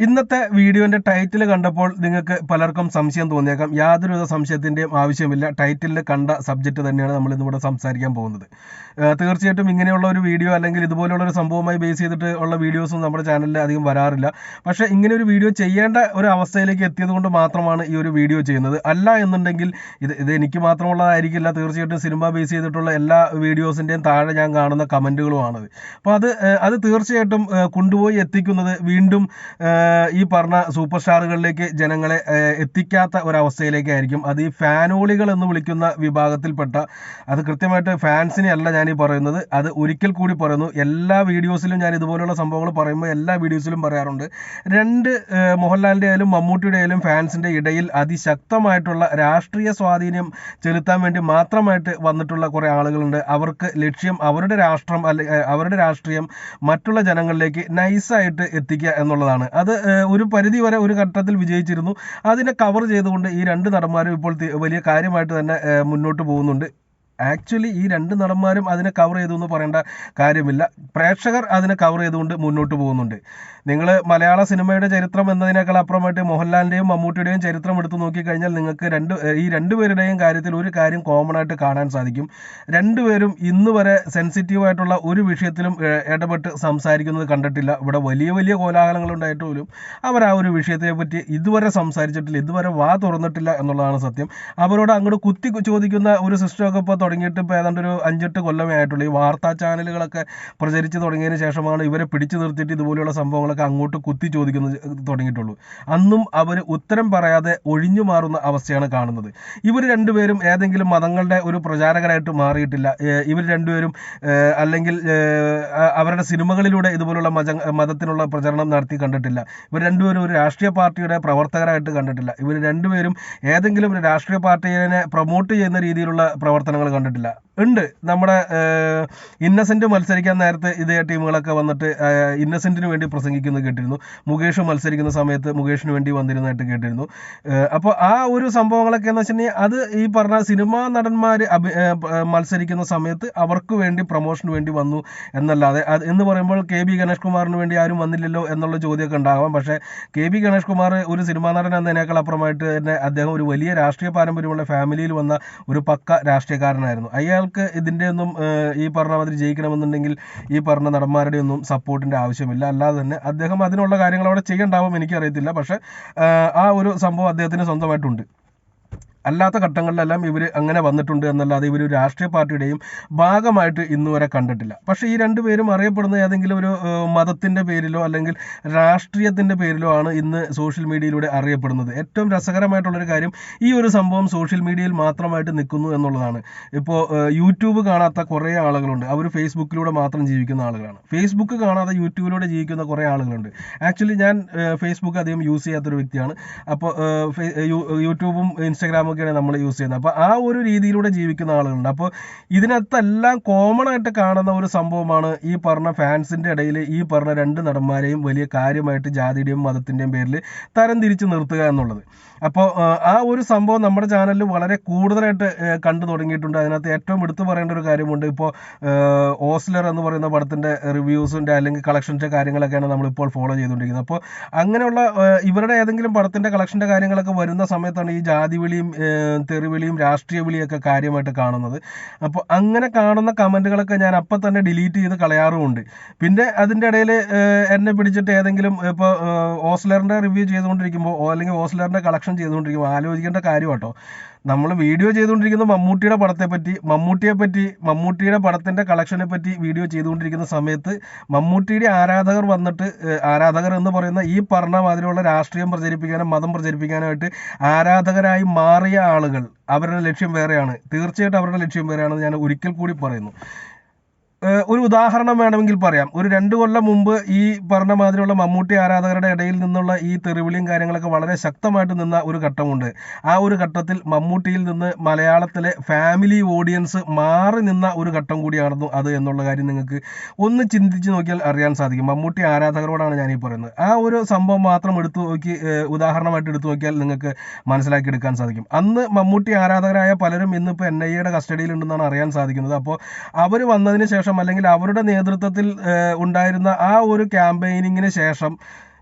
ഇന്നത്തെ വീഡിയോന്റെ ടൈറ്റിൽ കണ്ടപ്പോൾ നിങ്ങൾക്ക് പലർക്കും സംശയം തോന്നിയേക്കാം. യാതൊരുവിധ സംശയത്തിന്റെയും ആവശ്യമില്ല. ടൈറ്റിലിൽ കണ്ട സബ്ജക്റ്റ് തന്നെയാണ് നമ്മൾ ഇന്നിവിടെ സംസാരിക്കാൻ പോകുന്നത്. തീർച്ചയായിട്ടും ഇങ്ങനെയുള്ള ഒരു വീഡിയോ അല്ലെങ്കിൽ ഇതുപോലുള്ള ഒരു സംഭവമായി ബേസ് ചെയ്തിട്ട് ഉള്ള വീഡിയോസും നമ്മുടെ ചാനലിൽ അധികം വരാറില്ല. പക്ഷേ ഇങ്ങനെ ഒരു വീഡിയോ ചെയ്യേണ്ട ഒരു അവസ്ഥയിലേക്ക് എത്തിയത് കൊണ്ട് മാത്രമാണ് ഈ ഒരു വീഡിയോ ചെയ്യുന്നത്. അല്ല എന്നുണ്ടെങ്കിൽ ഇത് ഇത് എനിക്ക് മാത്രമുള്ളതായിരിക്കില്ല. തീർച്ചയായിട്ടും സിനിമ ബേസ് ചെയ്തിട്ടുള്ള എല്ലാ വീഡിയോസിന്റെയും താഴെ ഞാൻ കാണുന്ന കമന്റുകളുമാണത് അപ്പോൾ അത് അത് തീർച്ചയായിട്ടും കൊണ്ടുപോയി എത്തിക്കുന്നത് വീണ്ടും ഈ പറഞ്ഞ സൂപ്പർ സ്റ്റാറുകളിലേക്ക് ജനങ്ങളെ എത്തിക്കാത്ത ഒരവസ്ഥയിലേക്കായിരിക്കും. അത് ഈ ഫാനോളികൾ എന്ന് വിളിക്കുന്ന വിഭാഗത്തിൽപ്പെട്ട അത് കൃത്യമായിട്ട് ഫാൻസിനെ അല്ല ഞാൻ ഈ പറയുന്നത് അത് ഒരിക്കൽ കൂടി പറയുന്നു. എല്ലാ വീഡിയോസിലും ഞാൻ ഇതുപോലുള്ള സംഭവങ്ങൾ പറയുമ്പോൾ എല്ലാ വീഡിയോസിലും പറയാറുണ്ട്. രണ്ട് മോഹൻലാലിന്റെ ആയാലും മമ്മൂട്ടിയുടെ ആയാലും ഫാൻസിന്റെ ഇടയിൽ അതിശക്തമായിട്ടുള്ള രാഷ്ട്രീയ സ്വാധീനം ചെലുത്താൻ വേണ്ടി മാത്രമായിട്ട് വന്നിട്ടുള്ള കുറേ ആളുകളുണ്ട്. അവർക്ക് ലക്ഷ്യം അവരുടെ രാഷ്ട്രം അല്ലെ അവരുടെ രാഷ്ട്രീയം മറ്റുള്ള ജനങ്ങളിലേക്ക് നൈസായിട്ട് എത്തിക്കുക എന്നുള്ളതാണ്. അത് ഒരു പരിധി വരെ ഒരു ഘട്ടത്തിൽ വിജയിച്ചിരുന്നു. അതിനെ കവർ ചെയ്തുകൊണ്ട് ഈ രണ്ട് നടന്മാരും ഇപ്പോൾ വലിയ കാര്യമായിട്ട് തന്നെ മുന്നോട്ട് പോകുന്നുണ്ട്. ആക്ച്വലി ഈ രണ്ട് നടന്മാരും അതിനെ കവർ ചെയ്തു എന്ന് പറയേണ്ട കാര്യമില്ല. പ്രേക്ഷകർ അതിനെ കവർ ചെയ്തുകൊണ്ട് മുന്നോട്ട് പോകുന്നുണ്ട്. നിങ്ങൾ മലയാള സിനിമയുടെ ചരിത്രം എന്നതിനേക്കാൾ അപ്പുറമായിട്ട് മോഹൻലാലിന്റെയും മമ്മൂട്ടിയുടെയും ചരിത്രം എടുത്തു നോക്കിക്കഴിഞ്ഞാൽ നിങ്ങൾക്ക് രണ്ട് ഈ രണ്ടുപേരുടെയും കാര്യത്തിൽ ഒരു കാര്യം കോമൺ ആയിട്ട് കാണാൻ സാധിക്കും. രണ്ടുപേരും ഇന്ന് വരെ സെൻസിറ്റീവ് ആയിട്ടുള്ള ഒരു വിഷയത്തിലും ഇടപെട്ട് സംസാരിക്കുന്നത് കണ്ടിട്ടില്ല. ഇവിടെ വലിയ വലിയ കോലാഹലങ്ങൾ ഉണ്ടായിട്ട് പോലും അവർ ആ ഒരു വിഷയത്തെ പറ്റി ഇതുവരെ സംസാരിച്ചിട്ടില്ല. ഇതുവരെ വാ തുറന്നിട്ടില്ല എന്നുള്ളതാണ് സത്യം. അവരോട് അങ്ങോട്ട് കുത്തി ചോദിക്കുന്ന ഒരു സിസ്റ്റമൊക്കെ ഇപ്പോൾ തുടങ്ങിയിട്ട് ഇപ്പോൾ ഏതാണ്ട് ഒരു അഞ്ചെട്ട് കൊല്ലമേ ആയിട്ടുള്ളൂ. ഈ വാർത്താ ചാനലുകളൊക്കെ പ്രചരിച്ച് തുടങ്ങിയതിന് ശേഷമാണ് ഇവരെ പിടിച്ചു നിർത്തിയിട്ട് ഇതുപോലെയുള്ള സംഭവങ്ങളൊക്കെ അങ്ങോട്ട് കുത്തി ചോദിക്കുന്നത് തുടങ്ങിയിട്ടുള്ളൂ. അന്നും അവർ ഉത്തരം പറയാതെ ഒഴിഞ്ഞു മാറുന്ന അവസ്ഥയാണ് കാണുന്നത്. ഇവർ രണ്ടുപേരും ഏതെങ്കിലും മതങ്ങളുടെ ഒരു പ്രചാരകരായിട്ട് മാറിയിട്ടില്ല. ഇവർ രണ്ടുപേരും അല്ലെങ്കിൽ അവരുടെ സിനിമകളിലൂടെ ഇതുപോലുള്ള മത മതത്തിനുള്ള പ്രചരണം നടത്തി കണ്ടിട്ടില്ല. ഇവർ രണ്ടുപേരും ഒരു രാഷ്ട്രീയ പാർട്ടിയുടെ പ്രവർത്തകരായിട്ട് കണ്ടിട്ടില്ല. ഇവർ രണ്ടുപേരും ഏതെങ്കിലും ഒരു രാഷ്ട്രീയ പാർട്ടിയെ പ്രൊമോട്ട് ചെയ്യുന്ന രീതിയിലുള്ള പ്രവർത്തനങ്ങൾ കണ്ടിട്ടില്ല. ഉണ്ട്. നമ്മുടെ ഇന്നസെന്റ് മത്സരിക്കാൻ നേരത്തെ ഇതേ ടീമുകളൊക്കെ വന്നിട്ട് ഇന്നസെന്റിന് വേണ്ടി പ്രസംഗിക്കുന്നത് കേട്ടിരുന്നു. മുകേഷ് മത്സരിക്കുന്ന സമയത്ത് മുകേഷിന് വേണ്ടി വന്നിരുന്നതായിട്ട് കേട്ടിരുന്നു. അപ്പോൾ ആ ഒരു സംഭവങ്ങളൊക്കെ എന്ന് വെച്ചിട്ടുണ്ടെങ്കിൽ അത് ഈ പറഞ്ഞ സിനിമാ നടന്മാർ മത്സരിക്കുന്ന സമയത്ത് അവർക്ക് വേണ്ടി പ്രൊമോഷന് വേണ്ടി വന്നു എന്നല്ലാതെ അത് എന്ന് പറയുമ്പോൾ കെ ബി ഗണേഷ് കുമാറിന് വേണ്ടി ആരും വന്നില്ലല്ലോ എന്നുള്ള ചോദ്യമൊക്കെ ഉണ്ടാകാം പക്ഷേ കെ ബി ഗണേഷ് കുമാർ ഒരു സിനിമാ നടൻ എന്നതിനേക്കാൾ അപ്പുറമായിട്ട് തന്നെ അദ്ദേഹം ഒരു വലിയ രാഷ്ട്രീയ പാരമ്പര്യമുള്ള ഫാമിലിയിൽ വന്ന ഒരു പക്ക രാഷ്ട്രീയക്കാരനായിരുന്നു. അയാൾക്ക് ഇതിന്റെ ഒന്നും ഈ പറഞ്ഞ മാതിരി ജയിക്കണമെന്നുണ്ടെങ്കിൽ ഈ പറഞ്ഞ നടന്മാരുടെ ഒന്നും സപ്പോർട്ടിന്റെ ആവശ്യമില്ല. അല്ലാതെ തന്നെ അദ്ദേഹം അതിനുള്ള കാര്യങ്ങൾ അവിടെ ചെയ്യണ്ടാവും എനിക്കറിയത്തില്ല. പക്ഷേ ആ ഒരു സംഭവം അദ്ദേഹത്തിന് സ്വന്തമായിട്ടുണ്ട്. അല്ലാത്ത ഘട്ടങ്ങളിലെല്ലാം ഇവർ അങ്ങനെ വന്നിട്ടുണ്ട് എന്നല്ലാതെ ഇവർ രാഷ്ട്രീയ പാർട്ടിയുടെയും ഭാഗമായിട്ട് ഇന്നുവരെ കണ്ടിട്ടില്ല. പക്ഷേ ഈ രണ്ടുപേരും അറിയപ്പെടുന്ന ഏതെങ്കിലും ഒരു മതത്തിന്റെ പേരിലോ അല്ലെങ്കിൽ രാഷ്ട്രീയത്തിന്റെ പേരിലോ ആണ് ഇന്ന് സോഷ്യൽ മീഡിയയിലൂടെ അറിയപ്പെടുന്നത്. ഏറ്റവും രസകരമായിട്ടുള്ളൊരു കാര്യം ഈ ഒരു സംഭവം സോഷ്യൽ മീഡിയയിൽ മാത്രമായിട്ട് നിൽക്കുന്നു എന്നുള്ളതാണ്. ഇപ്പോൾ യൂട്യൂബ് കാണാത്ത കുറേ ആളുകളുണ്ട്. അവർ ഫേസ്ബുക്കിലൂടെ മാത്രം ജീവിക്കുന്ന ആളുകളാണ്. ഫേസ്ബുക്ക് കാണാതെ യൂട്യൂബിലൂടെ ജീവിക്കുന്ന കുറേ ആളുകളുണ്ട്. ആക്ച്വലി ഞാൻ ഫേസ്ബുക്ക് അധികം യൂസ് ചെയ്യാത്തൊരു വ്യക്തിയാണ്. അപ്പോൾ യൂട്യൂബും ഇൻസ്റ്റാഗ്രാമും ഒക്കെയാണ് നമ്മൾ യൂസ് ചെയ്യുന്നത്. അപ്പോൾ ആ ഒരു രീതിയിലൂടെ ജീവിക്കുന്ന ആളുകളുണ്ട്. അപ്പോൾ ഇതിനകത്തെല്ലാം കോമൺ ആയിട്ട് കാണുന്ന ഒരു സംഭവമാണ് ഈ പറഞ്ഞ ഫാൻസിന്റെ ഇടയിൽ ഈ പറഞ്ഞ രണ്ട് നടന്മാരെയും വലിയ കാര്യമായിട്ട് ജാതിയുടെയും മതത്തിന്റെയും പേരിൽ തരം തിരിച്ച് നിർത്തുക എന്നുള്ളത്. അപ്പോൾ ആ ഒരു സംഭവം നമ്മുടെ ചാനലിൽ വളരെ കൂടുതലായിട്ട് കണ്ടു തുടങ്ങിയിട്ടുണ്ട്. അതിനകത്ത് ഏറ്റവും എടുത്തു പറയേണ്ട ഒരു കാര്യമുണ്ട്. ഇപ്പോൾ ഓസ്ലർ എന്ന് പറയുന്ന പടത്തിന്റെ റിവ്യൂസിന്റെ അല്ലെങ്കിൽ കളക്ഷന്റെ കാര്യങ്ങളൊക്കെയാണ് നമ്മളിപ്പോൾ ഫോളോ ചെയ്തുകൊണ്ടിരിക്കുന്നത്. അപ്പോൾ അങ്ങനെയുള്ള ഇവരുടെ ഏതെങ്കിലും പടത്തിന്റെ കളക്ഷന്റെ കാര്യങ്ങളൊക്കെ വരുന്ന സമയത്താണ് ഈ ജാതി വിളിയും തെറിവിളിയും രാഷ്ട്രീയ വിളിയൊക്കെ കാര്യമായിട്ട് കാണുന്നത്. അപ്പോൾ അങ്ങനെ കാണുന്ന കമന്റുകളൊക്കെ ഞാൻ അപ്പം തന്നെ ഡിലീറ്റ് ചെയ്ത് കളയാറുമുണ്ട്. പിന്നെ അതിന്റെ ഇടയിൽ എന്നെ പിടിച്ചിട്ട് ഏതെങ്കിലും ഇപ്പോൾ ഓസ്ലറിന്റെ റിവ്യൂ ചെയ്തുകൊണ്ടിരിക്കുമ്പോൾ അല്ലെങ്കിൽ ഓസ്ലറിന്റെ കളക്ഷൻ ചെയ്തുകൊണ്ടിരിക്കുമ്പോൾ ആലോചിക്കേണ്ട കാര്യം കേട്ടോ നമ്മൾ വീഡിയോ ചെയ്തുകൊണ്ടിരിക്കുന്ന മമ്മൂട്ടിയുടെ പടത്തെ പറ്റി മമ്മൂട്ടിയെ പറ്റി മമ്മൂട്ടിയുടെ പടത്തിന്റെ കളക്ഷനെ പറ്റി വീഡിയോ ചെയ്തുകൊണ്ടിരിക്കുന്ന സമയത്ത് മമ്മൂട്ടിയുടെ ആരാധകർ വന്നിട്ട് ആരാധകർ എന്ന് പറയുന്ന ഈ പറഞ്ഞ മാതിരിയുള്ള രാഷ്ട്രീയം പ്രചരിപ്പിക്കാനും മതം പ്രചരിപ്പിക്കാനായിട്ട് ആരാധകരായി മാറിയ ആളുകൾ അവരുടെ ലക്ഷ്യം വേറെയാണ്. തീർച്ചയായിട്ടും അവരുടെ ലക്ഷ്യം വേറെയാണെന്ന് ഞാൻ ഒരിക്കൽ കൂടി പറയുന്നു. ഒരു ഉദാഹരണം വേണമെങ്കിൽ പറയാം. ഒരു രണ്ട് കൊല്ലം മുമ്പ് ഈ പറഞ്ഞ മാതിരിയുള്ള മമ്മൂട്ടി ആരാധകരുടെ ഇടയിൽ നിന്നുള്ള ഈ തെറിവിളിയും കാര്യങ്ങളൊക്കെ വളരെ ശക്തമായിട്ട് നിന്ന ഒരു ഘട്ടമുണ്ട്. ആ ഒരു ഘട്ടത്തിൽ മമ്മൂട്ടിയിൽ നിന്ന് മലയാളത്തിലെ ഫാമിലി ഓഡിയൻസ് മാറി നിന്ന ഒരു ഘട്ടം കൂടിയായിരുന്നു അത് എന്നുള്ള കാര്യം നിങ്ങൾക്ക് ഒന്ന് ചിന്തിച്ച് നോക്കിയാൽ അറിയാൻ സാധിക്കും. മമ്മൂട്ടി ആരാധകരോടാണ് ഞാൻ ഈ പറയുന്നത്. ആ ഒരു സംഭവം മാത്രം എടുത്തു നോക്കി ഉദാഹരണമായിട്ട് എടുത്തു നോക്കിയാൽ നിങ്ങൾക്ക് മനസ്സിലാക്കി എടുക്കാൻ സാധിക്കും. അന്ന് മമ്മൂട്ടി ആരാധകരായ പലരും ഇന്നിപ്പോൾ എൻ ഐ എയുടെ കസ്റ്റഡിയിലുണ്ടെന്നാണ് അറിയാൻ സാധിക്കുന്നത്. അപ്പോൾ അവർ വന്നതിന് ശേഷം അല്ലെങ്കിൽ അവരുടെ നേതൃത്വത്തിൽ ഉണ്ടായിരുന്ന ആ ഒരു ക്യാമ്പയിനിങ്ങിന് ശേഷം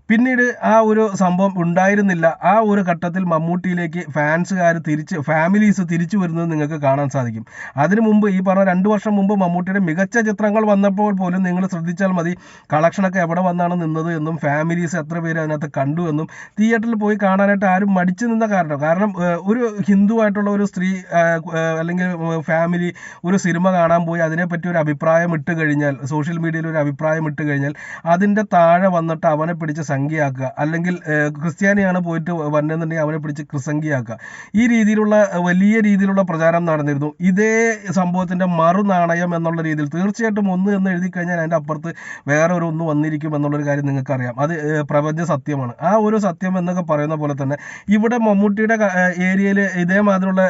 പിന്നീട് ആ ഒരു സംഭവം ഉണ്ടായിരുന്നില്ല. ആ ഒരു ഘട്ടത്തിൽ മമ്മൂട്ടിയിലേക്ക് ഫാൻസുകാർ തിരിച്ച് ഫാമിലീസ് തിരിച്ചു വരുന്നത് നിങ്ങൾക്ക് കാണാൻ സാധിക്കും. അതിനു മുമ്പ് ഈ പറഞ്ഞ രണ്ട് വർഷം മുമ്പ് മമ്മൂട്ടിയുടെ മികച്ച ചിത്രങ്ങൾ വന്നപ്പോൾ പോലും നിങ്ങൾ ശ്രദ്ധിച്ചാൽ മതി. കളക്ഷനൊക്കെ എവിടെ വന്നാണ് നിന്നത് എന്നും ഫാമിലീസ് എത്ര പേര് അതിനകത്ത് കണ്ടു എന്നും തിയേറ്ററിൽ പോയി കാണാനായിട്ട് ആരും മടിച്ചു നിന്ന കാരണം കാരണം ഒരു ഹിന്ദു ആയിട്ടുള്ള ഒരു സ്ത്രീ അല്ലെങ്കിൽ ഫാമിലി ഒരു സിനിമ കാണാൻ പോയി അതിനെപ്പറ്റി ഒരു അഭിപ്രായം ഇട്ട് കഴിഞ്ഞാൽ സോഷ്യൽ മീഡിയയിൽ ഒരു അഭിപ്രായം ഇട്ട് കഴിഞ്ഞാൽ അതിന്റെ താഴെ വന്നിട്ട് അവനെ പിടിച്ച് സംഖ്യയാക്കുക. അല്ലെങ്കിൽ ക്രിസ്ത്യാനിയാണ് പോയിട്ട് വന്നെന്നുണ്ടെങ്കിൽ അവനെ പിടിച്ച് ക്രിസംഖ്യയാക്കുക. ഈ രീതിയിലുള്ള വലിയ രീതിയിലുള്ള പ്രചാരം നടന്നിരുന്നു. ഇതേ സംഭവത്തിന്റെ മറുനാണയം എന്നുള്ള രീതിയിൽ തീർച്ചയായിട്ടും ഒന്ന് എന്ന് എഴുതി കഴിഞ്ഞാൽ അതിന്റെ അപ്പുറത്ത് വേറെ ഒരു ഒന്ന് വന്നിരിക്കും എന്നുള്ളൊരു കാര്യം നിങ്ങൾക്കറിയാം. അത് പ്രപഞ്ച സത്യമാണ്. ആ ഒരു സത്യം എന്നൊക്കെ പറയുന്ന പോലെ തന്നെ ഇവിടെ മമ്മൂട്ടിയുടെ ഏരിയയിൽ ഇതേമാതിരിയുള്ള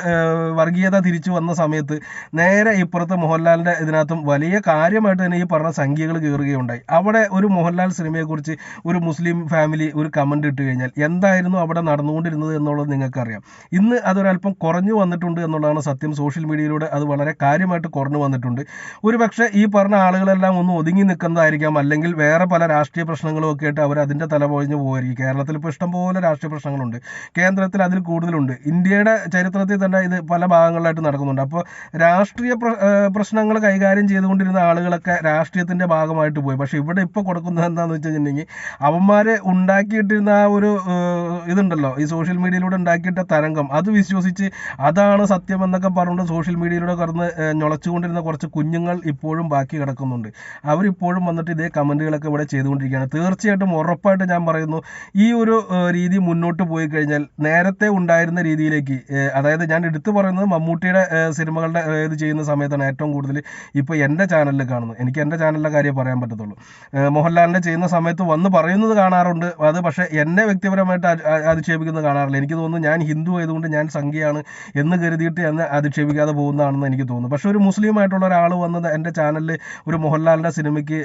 വർഗീയത തിരിച്ചു വന്ന സമയത്ത് നേരെ ഇപ്പുറത്ത് മോഹൻലാലിന്റെ ഇതിനകത്തും വലിയ കാര്യമായിട്ട് തന്നെ ഈ പറഞ്ഞ സംഖ്യകൾ കയറുകയുണ്ടായി അവിടെ ഒരു മോഹൻലാൽ സിനിമയെക്കുറിച്ച് ഒരു മുസ്ലിം ഫാമിലി ഒരു കമന്റ് ഇട്ട് കഴിഞ്ഞാൽ എന്തായിരുന്നു അവിടെ നടന്നുകൊണ്ടിരുന്നത് എന്നുള്ളത് നിങ്ങൾക്കറിയാം. ഇന്ന് അതൊരല്പം കുറഞ്ഞു വന്നിട്ടുണ്ട് എന്നുള്ളതാണ് സത്യം. സോഷ്യൽ മീഡിയയിലൂടെ അത് വളരെ കാര്യമായിട്ട് കുറഞ്ഞു വന്നിട്ടുണ്ട്. ഒരു പക്ഷേ ഈ പറഞ്ഞ ആളുകളെല്ലാം ഒന്ന് ഒതുങ്ങി നിൽക്കുന്നതായിരിക്കാം. അല്ലെങ്കിൽ വേറെ പല രാഷ്ട്രീയ പ്രശ്നങ്ങളും ഒക്കെ ആയിട്ട് അവർ അതിന്റെ തല പൊഴിഞ്ഞു പോകുമായിരിക്കും കേരളത്തിൽ ഇപ്പോൾ ഇഷ്ടംപോലെ രാഷ്ട്രീയ പ്രശ്നങ്ങളുണ്ട്. കേന്ദ്രത്തിൽ അതിൽ കൂടുതലുണ്ട്. ഇന്ത്യയുടെ ചരിത്രത്തിൽ തന്നെ ഇത് പല ഭാഗങ്ങളിലായിട്ട് നടക്കുന്നുണ്ട്. അപ്പോൾ രാഷ്ട്രീയ പ്ര- പ്രശ്നങ്ങൾ കൈകാര്യം ചെയ്തുകൊണ്ടിരുന്ന ആളുകളൊക്കെ രാഷ്ട്രീയത്തിന്റെ ഭാഗമായിട്ട് പോയി. പക്ഷേ ഇവിടെ ഇപ്പോൾ കൊടുക്കുന്നത് എന്താണെന്ന് വെച്ച് കഴിഞ്ഞിട്ടുണ്ടെങ്കിൽ അവന്മാർ ഉണ്ടാക്കിയിട്ടിരുന്ന ആ ഒരു ഇതുണ്ടല്ലോ ഈ സോഷ്യൽ മീഡിയയിലൂടെ ഉണ്ടാക്കിയിട്ട തരംഗം. അത് വിശ്വസിച്ച് അതാണ് സത്യം എന്നൊക്കെ പറഞ്ഞുകൊണ്ട് സോഷ്യൽ മീഡിയയിലൂടെ കടന്ന് ഞൊളച്ചുകൊണ്ടിരുന്ന കുറച്ച് കുഞ്ഞുങ്ങൾ ഇപ്പോഴും ബാക്കി കിടക്കുന്നുണ്ട്. അവരിപ്പോഴും വന്നിട്ട് ഇതേ കമന്റുകളൊക്കെ ഇവിടെ ചെയ്തുകൊണ്ടിരിക്കുകയാണ്. തീർച്ചയായിട്ടും ഉറപ്പായിട്ട് ഞാൻ പറയുന്നു ഈ ഒരു രീതി മുന്നോട്ട് പോയി കഴിഞ്ഞാൽ നേരത്തെ ഉണ്ടായിരുന്ന രീതിയിലേക്ക് അതായത് ഞാൻ എടുത്തു പറയുന്നത് മമ്മൂട്ടിയുടെ സിനിമകളുടെ ഇത് ചെയ്യുന്ന സമയത്താണ് ഏറ്റവും കൂടുതൽ ഇപ്പോൾ എന്റെ ചാനലിൽ കാണുന്നത്. എനിക്ക് എന്റെ ചാനലിലെ കാര്യം പറയാൻ പറ്റത്തുള്ളൂ. മോഹൻലാലിന്റെ ചെയ്യുന്ന സമയത്ത് വന്ന് പറയുന്നത് കാണാറുണ്ട്. അത് പക്ഷേ എന്നെ വ്യക്തിപരമായിട്ട് അധിക്ഷേപിക്കുന്നത് കാണാറില്ല. എനിക്ക് തോന്നുന്നു ഞാൻ ഹിന്ദു ആയതുകൊണ്ട് ഞാൻ സംഖ്യയാണ് എന്ന് കരുതിയിട്ട് എന്നെ അധിക്ഷേപിക്കാതെ പോകുന്നതാണെന്ന് എനിക്ക് തോന്നുന്നു. പക്ഷേ ഒരു മുസ്ലിം ആയിട്ടുള്ള ഒരാൾ വന്നത് എന്റെ ചാനലിൽ ഒരു മോഹൻലാലിന്റെ സിനിമയ്ക്ക്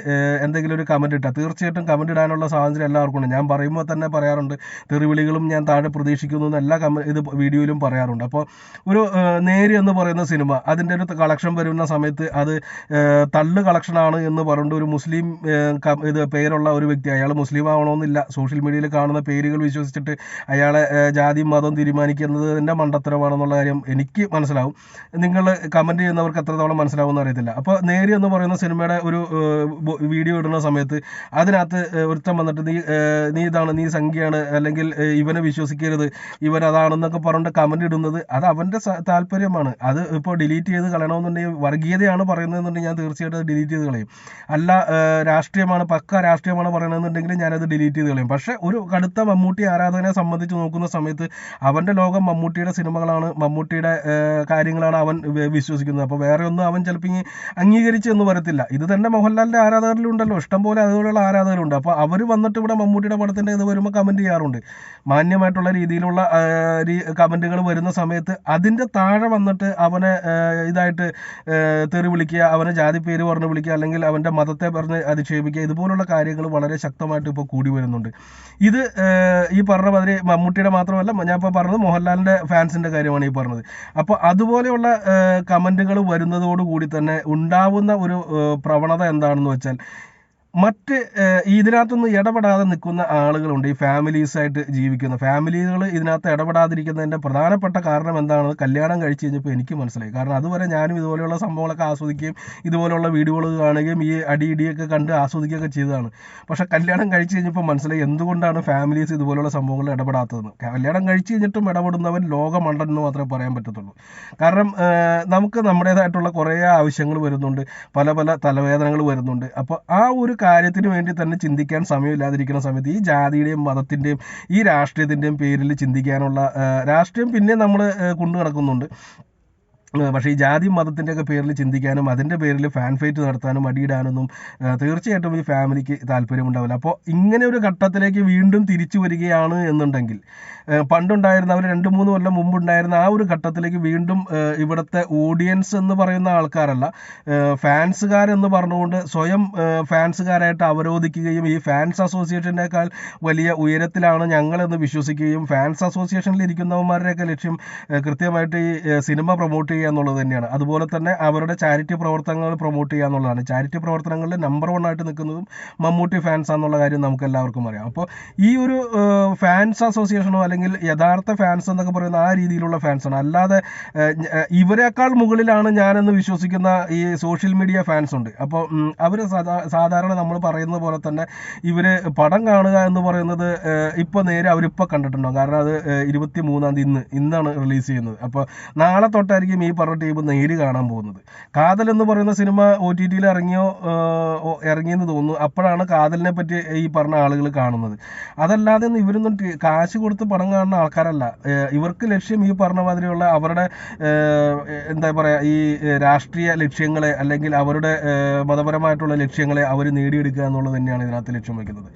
എന്തെങ്കിലും ഒരു കമന്റ് ഇട്ടാൽ തീർച്ചയായിട്ടും കമന്റ് ഇടാനുള്ള സാഹചര്യം എല്ലാവർക്കും ഉണ്ട്. ഞാൻ പറയുമ്പോൾ തന്നെ പറയാറുണ്ട് തെറിവിളികളും ഞാൻ താഴെ പ്രതീക്ഷിക്കുന്നു എല്ലാ കമ ഇത് വീഡിയോയിലും പറയാറുണ്ട്. അപ്പോൾ ഒരു നേരി എന്ന് പറയുന്ന സിനിമ അതിന്റെ ഒരു കളക്ഷൻ വരുന്ന സമയത്ത് അത് തള്ളു കളക്ഷനാണ് എന്ന് പറഞ്ഞിട്ട് ഒരു മുസ്ലിം ഇത് പേരുള്ള ഒരു വ്യക്തി അയാൾ മുസ്ലിം ആവണമെന്നില്ല സോഷ്യൽ മീഡിയയിൽ കാണുന്ന പേരുകൾ വിശ്വസിച്ചിട്ട് അയാളെ ജാതി മതം തീരുമാനിക്കുന്നത് തന്നെ മണ്ടത്തരമാണെന്നുള്ള കാര്യം എനിക്ക് മനസ്സിലാവും. നിങ്ങൾ കമന്റ് ചെയ്യുന്നവർക്ക് എത്രത്തോളം മനസ്സിലാവുമെന്ന് അറിയത്തില്ല. അപ്പോൾ നേരി എന്ന് പറയുന്ന സിനിമയുടെ ഒരു വീഡിയോ ഇടുന്ന സമയത്ത് അതിനകത്ത് ഒരുത്തം വന്നിട്ട് നീ നീ ഇതാണ് നീ സംഖ്യയാണ് അല്ലെങ്കിൽ ഇവനെ വിശ്വസിക്കരുത് ഇവൻ അതാണെന്നൊക്കെ പറഞ്ഞിട്ട് കമന്റ് ഇടുന്നത് അത് അവന്റെ താല്പര്യമാണ്. അത് ഇപ്പോൾ ഡിലീറ്റ് ചെയ്ത് കളയണമെന്നുണ്ടെങ്കിൽ വർഗീയതയാണ് പറയുന്നതെന്നുണ്ടെങ്കിൽ ഞാൻ തീർച്ചയായിട്ടും ഡിലീറ്റ് ചെയ്ത് കളയും. അല്ല രാഷ്ട്രീയമാണ് പക്ക രാഷ്ട്രീയമാണ് പറയണമെന്നുണ്ടെങ്കിൽ ഞാനത് ഡിലീറ്റ് ചെയ്ത് കളയും. പക്ഷേ ഒരു കടുത്ത മമ്മൂട്ടി ആരാധകനെ സംബന്ധിച്ച് നോക്കുന്ന സമയത്ത് അവന്റെ ലോകം മമ്മൂട്ടിയുടെ സിനിമകളാണ് മമ്മൂട്ടിയുടെ കാര്യങ്ങളാണ് അവൻ വിശ്വസിക്കുന്നത്. അപ്പോൾ വേറെ ഒന്നും അവൻ ചിലപ്പോൾ ഇനി അംഗീകരിച്ചെന്ന് വരത്തില്ല. ഇത് തന്നെ മോഹൻലാലിന്റെ ആരാധകരിലുണ്ടല്ലോ. ഇഷ്ടംപോലെ അതുപോലെയുള്ള ആരാധകരുണ്ട്. അപ്പോൾ അവർ വന്നിട്ട് ഇവിടെ മമ്മൂട്ടിയുടെ പടത്തിന്റെ ഇത് വരുമ്പോൾ കമന്റ് ചെയ്യാറുണ്ട്. മാന്യമായിട്ടുള്ള രീതിയിലുള്ള കമന്റുകൾ വരുന്ന സമയത്ത് അതിന്റെ താഴെ വന്നിട്ട് അവനെ ഇതായിട്ട് തെറി വിളിക്കുക അവനെ ജാതി പേര് പറഞ്ഞ് വിളിക്കുക അല്ലെങ്കിൽ അവന്റെ മതത്തെ പറഞ്ഞ് അധിക്ഷേപിക്കുക ഇതുപോലുള്ള കാര്യങ്ങൾ വളരെ ശക്തമായിട്ട് ഇപ്പോൾ കൂടി വരുന്നുണ്ട്. ഇത് ഈ പറഞ്ഞ മാതിരി മമ്മൂട്ടിയുടെ മാത്രമല്ല ഞാൻ ഇപ്പോൾ പറഞ്ഞത് മോഹൻലാലിന്റെ ഫാൻസിന്റെ കാര്യമാണ് ഈ പറഞ്ഞത്. അപ്പോൾ അതുപോലെയുള്ള കമന്റുകൾ വരുന്നതോടുകൂടി തന്നെ ഉണ്ടാവുന്ന ഒരു പ്രവണത എന്താണെന്ന് വെച്ചാൽ മറ്റ് ഇതിനകത്തുനിന്ന് ഇതിനകത്തൊന്നും ഇടപെടാതെ നിൽക്കുന്ന ആളുകളുണ്ട്. ഈ ഫാമിലീസ് ആയിട്ട് ജീവിക്കുന്ന ഫാമിലികൾ ഇതിനകത്ത് ഇടപെടാതിരിക്കുന്നതിന്റെ പ്രധാനപ്പെട്ട കാരണം എന്താണെന്ന് കല്യാണം കഴിച്ച് കഴിഞ്ഞപ്പോൾ എനിക്ക് മനസ്സിലായി. കാരണം അതുവരെ ഞാനും ഇതുപോലെയുള്ള സംഭവങ്ങളൊക്കെ ആസ്വദിക്കുകയും ഇതുപോലെയുള്ള വീഡിയോകൾ കാണുകയും ഈ അടി ഇടിയൊക്കെ കണ്ട് ആസ്വദിക്കുകയൊക്കെ ചെയ്തതാണ്. പക്ഷെ കല്യാണം കഴിച്ച് കഴിഞ്ഞപ്പോൾ മനസ്സിലായി എന്തുകൊണ്ടാണ് ഫാമിലീസ് ഇതുപോലെയുള്ള സംഭവങ്ങളിൽ ഇടപെടാത്തതെന്ന്. കല്യാണം കഴിച്ച് കഴിഞ്ഞിട്ടും ഇടപെടുന്നവൻ ലോകമണ്ടൻ എന്ന് മാത്രമേ പറയാൻ പറ്റത്തുള്ളൂ. കാരണം നമുക്ക് നമ്മുടേതായിട്ടുള്ള കുറേ ആവശ്യങ്ങൾ വരുന്നുണ്ട്. പല പല തലവേദനകൾ വരുന്നുണ്ട്. അപ്പോൾ ആ ഒരു കാര്യത്തിന് വേണ്ടി തന്നെ ചിന്തിക്കാൻ സമയമില്ലാതിരിക്കുന്ന സമയത്ത് ഈ ജാതിയുടെയും മതത്തിന്റെയും ഈ രാഷ്ട്രീയത്തിന്റെയും പേരിൽ ചിന്തിക്കാനുള്ള രാഷ്ട്രീയം പിന്നെ നമ്മൾ കൊണ്ടു നടക്കുന്നുണ്ട് പക്ഷേ ഈ ജാതി മതത്തിന്റെ ഒക്കെ പേരിൽ ചിന്തിക്കാനും അതിന്റെ പേരിൽ ഫാൻ ഫൈറ്റ് നടത്താനും അടിയിടാനൊന്നും തീർച്ചയായിട്ടും ഈ ഫാമിലിക്ക് താല്പര്യമുണ്ടാവില്ല. അപ്പോൾ ഇങ്ങനെ ഒരു ഘട്ടത്തിലേക്ക് വീണ്ടും തിരിച്ചു വരികയാണ് എന്നുണ്ടെങ്കിൽ പണ്ടുണ്ടായിരുന്ന അവർ രണ്ട് മൂന്ന് കൊല്ലം മുമ്പുണ്ടായിരുന്ന ആ ഒരു ഘട്ടത്തിലേക്ക് വീണ്ടും ഇവിടുത്തെ ഓഡിയൻസ് എന്ന് പറയുന്ന ആൾക്കാരല്ല ഫാൻസുകാരെന്ന് പറഞ്ഞുകൊണ്ട് സ്വയം ഫാൻസുകാരായിട്ട് അവരോധിക്കുകയും ഈ ഫാൻസ് അസോസിയേഷനേക്കാൾ വലിയ ഉയരത്തിലാണ് ഞങ്ങളെന്ന് വിശ്വസിക്കുകയും ഫാൻസ് അസോസിയേഷനിൽ ഇരിക്കുന്നവന്മാരുടെയൊക്കെ ലക്ഷ്യം കൃത്യമായിട്ട് ഈ സിനിമ പ്രൊമോട്ട് ചെയ്യുക എന്നുള്ളത് തന്നെയാണ്. അതുപോലെ തന്നെ അവരുടെ ചാരിറ്റി പ്രവർത്തനങ്ങൾ പ്രൊമോട്ട് ചെയ്യുക എന്നുള്ളതാണ്. ചാരിറ്റി പ്രവർത്തനങ്ങളിൽ നമ്പർ വൺ ആയിട്ട് നിൽക്കുന്നതും മമ്മൂട്ടി ഫാൻസ് എന്നുള്ള കാര്യം നമുക്ക് എല്ലാവർക്കും അറിയാം. അപ്പോൾ ഈ ഒരു ഫാൻസ് അസോസിയേഷനോ അല്ലെങ്കിൽ യഥാർത്ഥ ഫാൻസ് എന്നൊക്കെ പറയുന്ന ആ രീതിയിലുള്ള ഫാൻസാണ് അല്ലാതെ ഇവരെക്കാൾ മുകളിലാണ് ഞാനെന്ന് വിശ്വസിക്കുന്ന ഈ സോഷ്യൽ മീഡിയ ഫാൻസ് ഉണ്ട്. അപ്പോൾ അവർ സാധാരണ നമ്മൾ പറയുന്ന പോലെ തന്നെ ഇവർ പടം കാണുക എന്ന് പറയുന്നത് ഇപ്പോൾ നേരെ അവരിപ്പോൾ കണ്ടിട്ടുണ്ടോ കാരണം അത് ഇരുപത്തി മൂന്നാം തീയതി ഇന്ന് ഇന്നാണ് റിലീസ് ചെയ്യുന്നത്. അപ്പോൾ നാളെ തൊട്ടായിരിക്കും ഈ പറഞ്ഞ ടീം നേര് കാണാൻ പോകുന്നത്. കാതൽ എന്ന് പറയുന്ന സിനിമ ഒ ടി ടിയിൽ ഇറങ്ങിയോ ഇറങ്ങിയെന്ന് തോന്നുന്നു. അപ്പോഴാണ് കാതലിനെ പറ്റി ഈ പറഞ്ഞ ആളുകൾ കാണുന്നത്. അതല്ലാതെ ഇവരൊന്നും കാശ് കൊടുത്ത് പണം കാണുന്ന ആൾക്കാരല്ല. ഇവർക്ക് ലക്ഷ്യം ഈ പറഞ്ഞ മാതിരിയുള്ള അവരുടെ എന്താ പറയുക ഈ രാഷ്ട്രീയ ലക്ഷ്യങ്ങളെ അല്ലെങ്കിൽ അവരുടെ മതപരമായിട്ടുള്ള ലക്ഷ്യങ്ങളെ അവർ നേടിയെടുക്കുക എന്നുള്ളത് തന്നെയാണ് ഇതിനകത്ത് ലക്ഷ്യം വയ്ക്കുന്നത്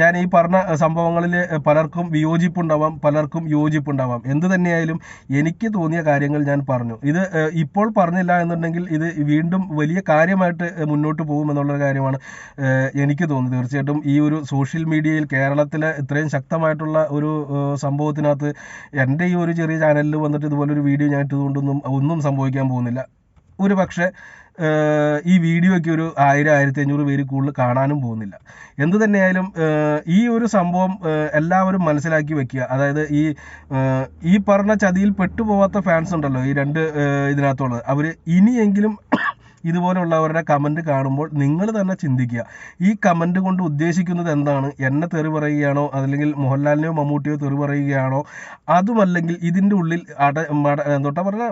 ഞാൻ ഈ പറഞ്ഞ സംഭവങ്ങളിൽ പലർക്കും വിയോജിപ്പുണ്ടാവാം പലർക്കും യോജിപ്പുണ്ടാവാം. എന്ത് തന്നെയായാലും എനിക്ക് തോന്നിയ കാര്യങ്ങൾ ഞാൻ പറഞ്ഞു ഇത് ഇപ്പോൾ പറഞ്ഞില്ല എന്നുണ്ടെങ്കിൽ ഇത് വീണ്ടും വലിയ കാര്യമായിട്ട് മുന്നോട്ട് പോകും എന്നുള്ളൊരു കാര്യമാണ് എനിക്ക് തോന്നുന്നത്. തീർച്ചയായിട്ടും ഈ ഒരു സോഷ്യൽ മീഡിയയിൽ കേരളത്തിലെ ഇത്രയും ശക്തമായിട്ടുള്ള ഒരു സംഭവത്തിനകത്ത് എന്റെ ഈ ഒരു ചെറിയ ചാനലിൽ വന്നിട്ട് ഇതുപോലൊരു വീഡിയോ ഞാൻ ഇട്ടതുകൊണ്ടൊന്നും ഒന്നും സംഭവിക്കാൻ പോകുന്നില്ല. ഒരു പക്ഷേ ഈ വീഡിയോയ്ക്ക് ഒരു ആയിരം ആയിരത്തി അഞ്ഞൂറ് പേര് കൂടുതൽ കാണാനും പോകുന്നില്ല. എന്ത് തന്നെയായാലും ഈ ഒരു സംഭവം എല്ലാവരും മനസ്സിലാക്കി വെക്കുക. അതായത് ഈ ഈ പറഞ്ഞ ചതിയിൽ പെട്ടുപോവാത്ത ഫാൻസ് ഉണ്ടല്ലോ ഈ രണ്ട് ഇതിനകത്തുള്ളത്. അവർ ഇനിയെങ്കിലും ഇതുപോലുള്ളവരുടെ കമന്റ് കാണുമ്പോൾ നിങ്ങൾ തന്നെ ചിന്തിക്കുക. ഈ കമന്റ് കൊണ്ട് ഉദ്ദേശിക്കുന്നത് എന്താണ്? എന്നെ തെറി പറയുകയാണോ? അല്ലെങ്കിൽ മോഹൻലാലിനെയോ മമ്മൂട്ടിയോ തെറി പറയുകയാണോ? അതുമല്ലെങ്കിൽ ഇതിന്റെ ഉള്ളിൽ അട തൊട്ടാ പറഞ്ഞ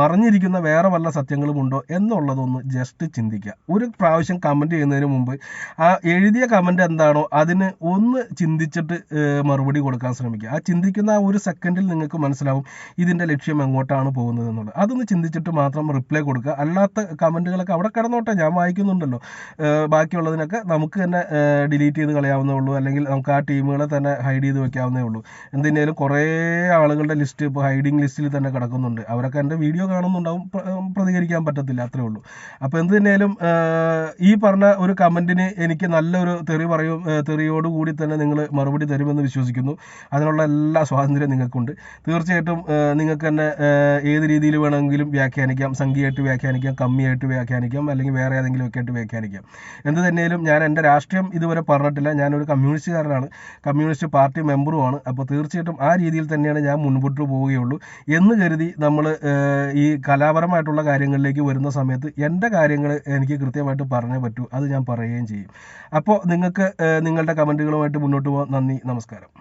മറിഞ്ഞിരിക്കുന്ന വേറെ വല്ല സത്യങ്ങളും ഉണ്ടോ എന്നുള്ളതൊന്ന് ജസ്റ്റ് ചിന്തിക്കുക. ഒരു പ്രാവശ്യം കമന്റ് ചെയ്യുന്നതിന് മുമ്പ് ആ എഴുതിയ കമന്റ് എന്താണോ അതിന് ഒന്ന് ചിന്തിച്ചിട്ട് മറുപടി കൊടുക്കാൻ ശ്രമിക്കുക. ആ ചിന്തിക്കുന്ന ആ ഒരു സെക്കൻഡിൽ നിങ്ങൾക്ക് മനസ്സിലാവും ഇതിന്റെ ലക്ഷ്യം എങ്ങോട്ടാണ് പോകുന്നത് എന്നുള്ളത് അതൊന്ന് ചിന്തിച്ചിട്ട് മാത്രം റിപ്ലൈ കൊടുക്കുക. അല്ലാത്ത കമന്റുകളൊക്കെ അവിടെ കിടന്നോട്ടെ. ഞാൻ വായിക്കുന്നുണ്ടല്ലോ. ബാക്കിയുള്ളതിനൊക്കെ നമുക്ക് തന്നെ ഡിലീറ്റ് ചെയ്ത് കളയാവുന്നേ ഉള്ളൂ. അല്ലെങ്കിൽ നമുക്ക് ആ ടീമുകളെ തന്നെ ഹൈഡ് ചെയ്ത് വെക്കാവുന്നേ ഉള്ളൂ. എന്തിനേലും കുറേ ആളുകളുടെ ലിസ്റ്റ് ഇപ്പോൾ ഹൈഡിങ് ലിസ്റ്റിൽ തന്നെ കിടക്കുന്നുണ്ട്. അവരൊക്കെ എന്റെ വീഡിയോ കാണുന്നുണ്ടാവും പ്രതികരിക്കാൻ പറ്റത്തില്ല. അത്രേ ഉള്ളൂ. അപ്പോൾ എന്ത് തന്നെയാലും ഈ പറഞ്ഞ ഒരു കമന്റിന് എനിക്ക് നല്ലൊരു തെറി പറയും തെറിയോട് കൂടി തന്നെ നിങ്ങൾ മറുപടി തരുമെന്ന് വിശ്വസിക്കുന്നു. അതിനുള്ള എല്ലാ സ്വാതന്ത്ര്യം നിങ്ങൾക്കുണ്ട്. തീർച്ചയായിട്ടും നിങ്ങൾക്ക് തന്നെ ഏത് രീതിയിൽ വേണമെങ്കിലും വ്യാഖ്യാനിക്കാം. സംഖ്യയായിട്ട് വ്യാഖ്യാനിക്കാം കമ്മിയായിട്ട് വ്യാഖ്യാനിക്കാം അല്ലെങ്കിൽ വേറെ ഏതെങ്കിലും ഒക്കെ ആയിട്ട് വ്യാഖ്യാനിക്കാം. എന്ത് തന്നെയാലും ഞാൻ എന്റെ രാഷ്ട്രീയം ഇതുവരെ പറഞ്ഞിട്ടില്ല. ഞാനൊരു കമ്മ്യൂണിസ്റ്റുകാരനാണ്. കമ്മ്യൂണിസ്റ്റ് പാർട്ടി മെമ്പറുമാണ്. അപ്പോൾ തീർച്ചയായിട്ടും ആ രീതിയിൽ തന്നെയാണ് ഞാൻ മുൻപോട്ട് പോവുകയുള്ളൂ. എന്ന് കരുതി നമ്മൾ ഈ കലാപരമായിട്ടുള്ള കാര്യങ്ങളിലേക്ക് വരുന്ന സമയത്ത് എന്റെ കാര്യങ്ങൾ എനിക്ക് കൃത്യമായിട്ട് പറഞ്ഞേ പറ്റൂ. അത് ഞാൻ പറയുകയും ചെയ്യും. അപ്പോൾ നിങ്ങൾക്ക് നിങ്ങളുടെ കമന്റുകളുമായിട്ട് മുന്നോട്ട് പോകാം നന്ദി. നമസ്കാരം.